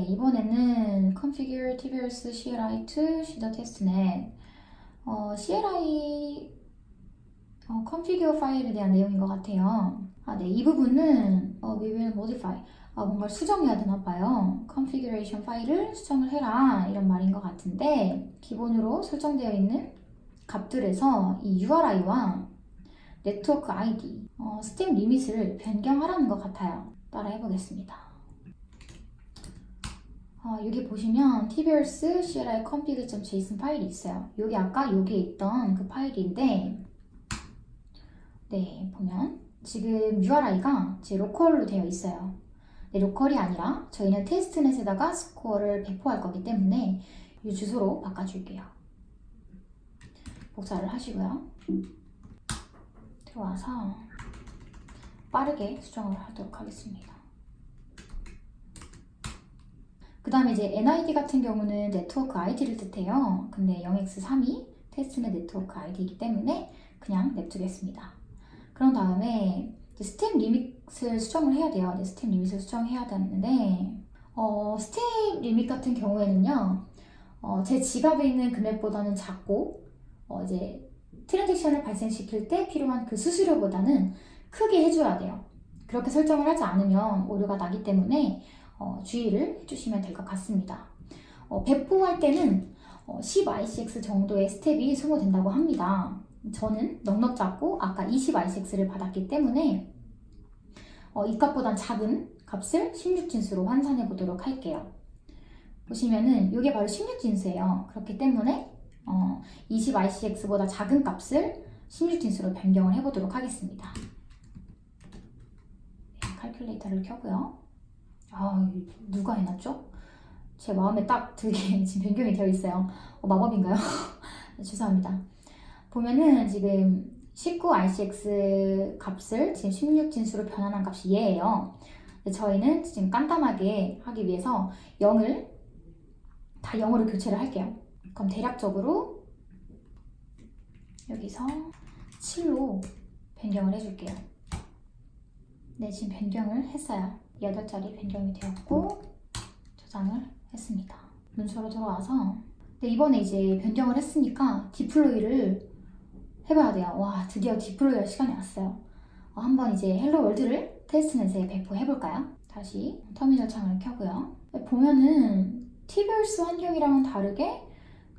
네, 이번에는 configure tvs CLI to shader testnet 어, CLI 어, configure 파일에 대한 내용인 것 같아요. 아, 네, 이 부분은 어, we will modify 아, 뭔가를 수정해야 되나 봐요. configuration 파일을 수정을 해라 이런 말인 것 같은데 기본으로 설정되어 있는 값들에서 이 URI와 네트워크 ID, 어, 스텝 리밋을 변경하라는 것 같아요. 따라 해보겠습니다. 어, 여기 보시면 tvers cli config.json 파일이 있어요. 여기 아까 여기에 있던 그 파일인데 네, 보면 지금 URI가 제 로컬로 되어 있어요. 네, 로컬이 아니라 저희는 테스트넷에다가 스코어를 배포할 거기 때문에 이 주소로 바꿔줄게요. 복사를 하시고요. 들어와서 빠르게 수정을 하도록 하겠습니다. 그 다음에 이제 NID 같은 경우는 네트워크 ID를 뜻해요. 근데 0x32 테스트넷 네트워크 ID이기 때문에 그냥 냅두겠습니다. 그런 다음에 스텝 리밋을 수정을 해야 돼요. 네, 스텝 리밋을 수정해야 되는데 어, 스텝 리밋 같은 경우에는요. 어, 제 지갑에 있는 금액보다는 작고 어, 이제 트랜잭션을 발생시킬 때 필요한 그 수수료보다는 크게 해줘야 돼요. 그렇게 설정을 하지 않으면 오류가 나기 때문에 어, 주의를 해주시면 될 것 같습니다. 어, 배포할 때는 어, 10ICX 정도의 스텝이 소모된다고 합니다. 저는 넉넉 잡고 아까 20ICX를 받았기 때문에 어, 이 값보단 작은 값을 16진수로 환산해 보도록 할게요. 보시면은 이게 바로 16진수예요. 그렇기 때문에 어, 20ICX보다 작은 값을 16진수로 변경을 해보도록 하겠습니다. 네, 칼큘레이터를 켜고요. 아, 누가 해놨죠? 제 마음에 딱 들게 지금 변경이 되어 있어요. 어, 마법인가요? 네, 죄송합니다. 보면은 지금 19ICX 값을 지금 16진수로 변환한 값이 얘예요. 저희는 지금 깐깐하게 하기 위해서 0을 다 0으로 교체를 할게요. 그럼 대략적으로 여기서 7로 변경을 해줄게요. 네, 지금 변경을 했어요. 8자리 변경이 되었고 저장을 했습니다. 문서로 들어와서 네, 이번에 이제 변경을 했으니까 디플로이를 해봐야 돼요. 와, 드디어 디플로이 할 시간이 왔어요. 어, 한번 이제 헬로 월드를 테스트넷에 배포해볼까요? 다시 터미널 창을 켜고요. 네, 보면은 TBS 환경이랑은 다르게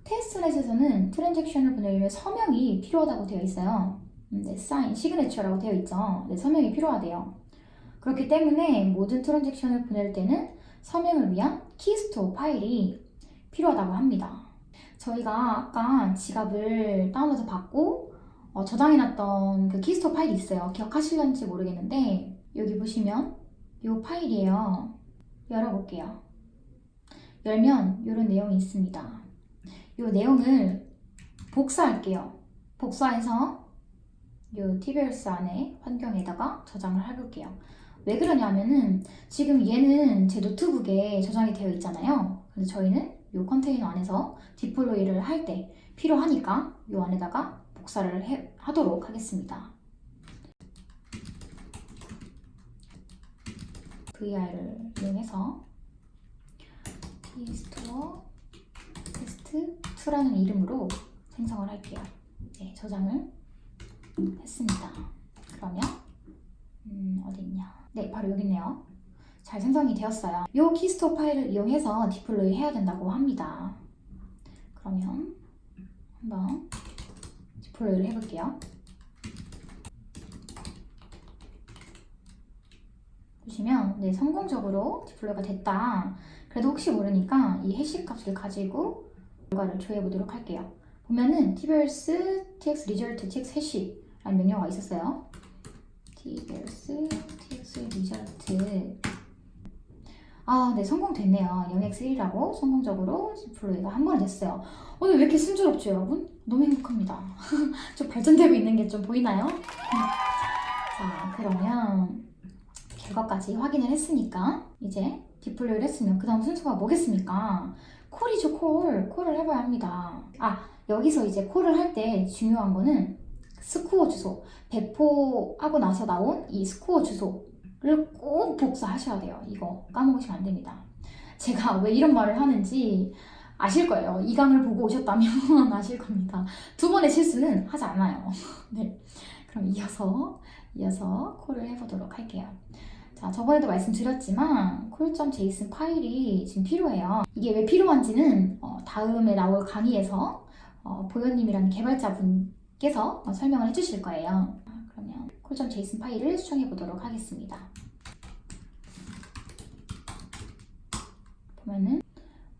테스트넷에서는 트랜잭션을 보내려면 서명이 필요하다고 되어 있어요. 음, 네, 사인, 시그네처라고 되어 있죠. 네, 서명이 필요하대요. 그렇기 때문에 모든 트랜잭션을 보낼 때는 서명을 위한 키스토어 파일이 필요하다고 합니다. 저희가 아까 지갑을 다운로드 받고 어, 저장해놨던 그 키스토어 파일이 있어요. 기억하실런지 모르겠는데 여기 보시면 이 파일이에요. 열어볼게요. 열면 이런 내용이 있습니다. 이 내용을 복사할게요. 복사해서 이 TBS 안에 환경에다가 저장을 해볼게요. 왜 그러냐면은 지금 얘는 제 노트북에 저장이 되어 있잖아요. 그래서 저희는 이 컨테이너 안에서 디플로이를 할 때 필요하니까 이 안에다가 복사를 해, 하도록 하겠습니다. VR을 이용해서 tstore test2라는 이름으로 생성을 할게요. 네, 저장을 했습니다. 그러면 음, 어디 있냐? 네, 바로 여기 있네요. 잘 생성이 되었어요. 이 키스토 파일을 이용해서 디플로이 해야 된다고 합니다. 그러면 한번 디플로이를 해볼게요. 보시면 네, 성공적으로 디플로이가 됐다. 그래도 혹시 모르니까 이 해시 값을 가지고 결과를 조회해 보도록 할게요. 보면은 tbers tx result tx hash라는 명령어가 있었어요. Tbers tx result 아, 네, 성공됐네요. 0x1이라고 성공적으로 디플로이가 한번 됐어요. 오늘 왜 이렇게 순조롭죠, 여러분? 너무 행복합니다. 좀 발전되고 있는 게 좀 보이나요? 자, 그러면 결과까지 확인을 했으니까 이제 디플로이를 했으면 그 다음 순서가 뭐겠습니까? 콜이죠, 콜. 콜을 해봐야 합니다. 아, 여기서 이제 콜을 할 때 중요한 거는 스코어 주소. 배포하고 나서 나온 이 스코어 주소를 꼭 복사하셔야 돼요. 이거 까먹으시면 안 됩니다. 제가 왜 이런 말을 하는지 아실 거예요. 이 강을 보고 오셨다면 아실 겁니다. 두 번의 실수는 하지 않아요. 네. 그럼 이어서, 이어서 콜을 해보도록 할게요. 자, 저번에도 말씀드렸지만 콜.json 파일이 지금 필요해요. 이게 왜 필요한지는 어, 다음에 나올 강의에서 어, 보현님이라는 개발자분 께서 어, 설명을 해주실 거예요. 아, 그러면 콜.json 파일을 수정해 보도록 하겠습니다. 보면은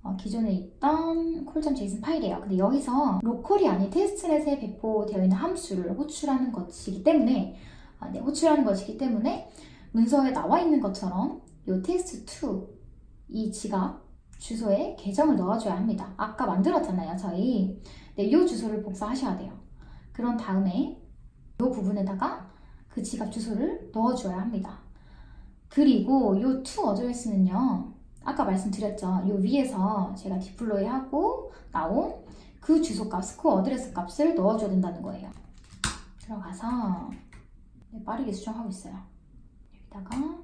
어, 기존에 있던 콜.json 파일이에요. 근데 여기서 로컬이 아닌 테스트넷에 배포되어 있는 함수를 호출하는 것이기 때문에 아, 네, 호출하는 것이기 때문에 문서에 나와 있는 것처럼 이 테스트2 이 지갑 주소에 계정을 넣어줘야 합니다. 아까 만들었잖아요, 저희. 네, 이 주소를 복사하셔야 돼요. 그런 다음에 이 부분에다가 그 지갑 주소를 넣어줘야 합니다. 그리고 이 to 어드레스는요, 아까 말씀드렸죠. 이 위에서 제가 디플로이 하고 나온 그 주소 값, 스코어 어드레스 값을 넣어줘야 된다는 거예요. 들어가서 네, 빠르게 수정하고 있어요. 여기다가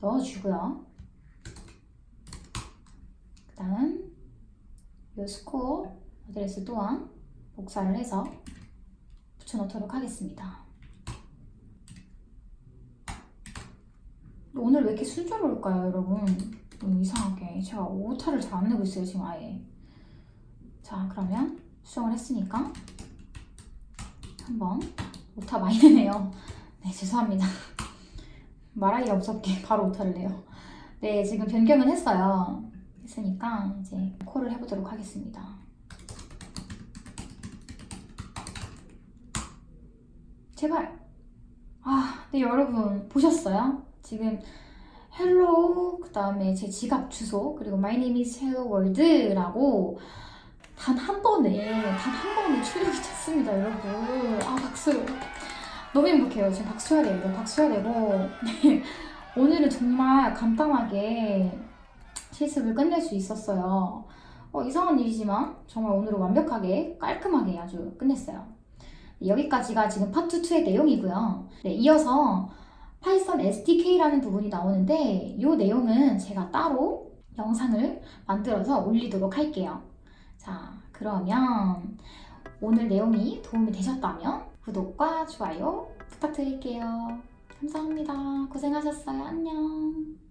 넣어주고요. 그 다음 이 스코어 어드레스 또한 복사를 해서 붙여넣도록 하겠습니다. 오늘 왜 이렇게 순조로울까요, 여러분? 이상하게 제가 오타를 잘 안 내고 있어요, 지금 아예. 자, 그러면 수정을 했으니까 한번 오타 많이 내네요. 네, 죄송합니다. 말하기가 무섭게 바로 오타를 내요. 네, 지금 변경은 했어요. 했으니까 이제 콜을 해보도록 하겠습니다. 제발. 아, 네 여러분 보셨어요? 지금 헬로우 그 다음에 제 지갑 주소 그리고 my name is hello world라고 단 한 번에 단 한 번에 출력이 됐습니다, 여러분. 아 박수. 너무 행복해요. 지금 박수 쳐야 돼요. 박수 쳐야 되고. 네. 오늘은 정말 간단하게 실습을 끝낼 수 있었어요. 어, 이상한 일이지만 정말 오늘은 완벽하게 깔끔하게 아주 끝냈어요. 네, 여기까지가 지금 파트 2의 내용이고요. 네, 이어서 파이썬 SDK라는 부분이 나오는데 이 내용은 제가 따로 영상을 만들어서 올리도록 할게요. 자, 그러면 오늘 내용이 도움이 되셨다면 구독과 좋아요 부탁드릴게요. 감사합니다. 고생하셨어요. 안녕.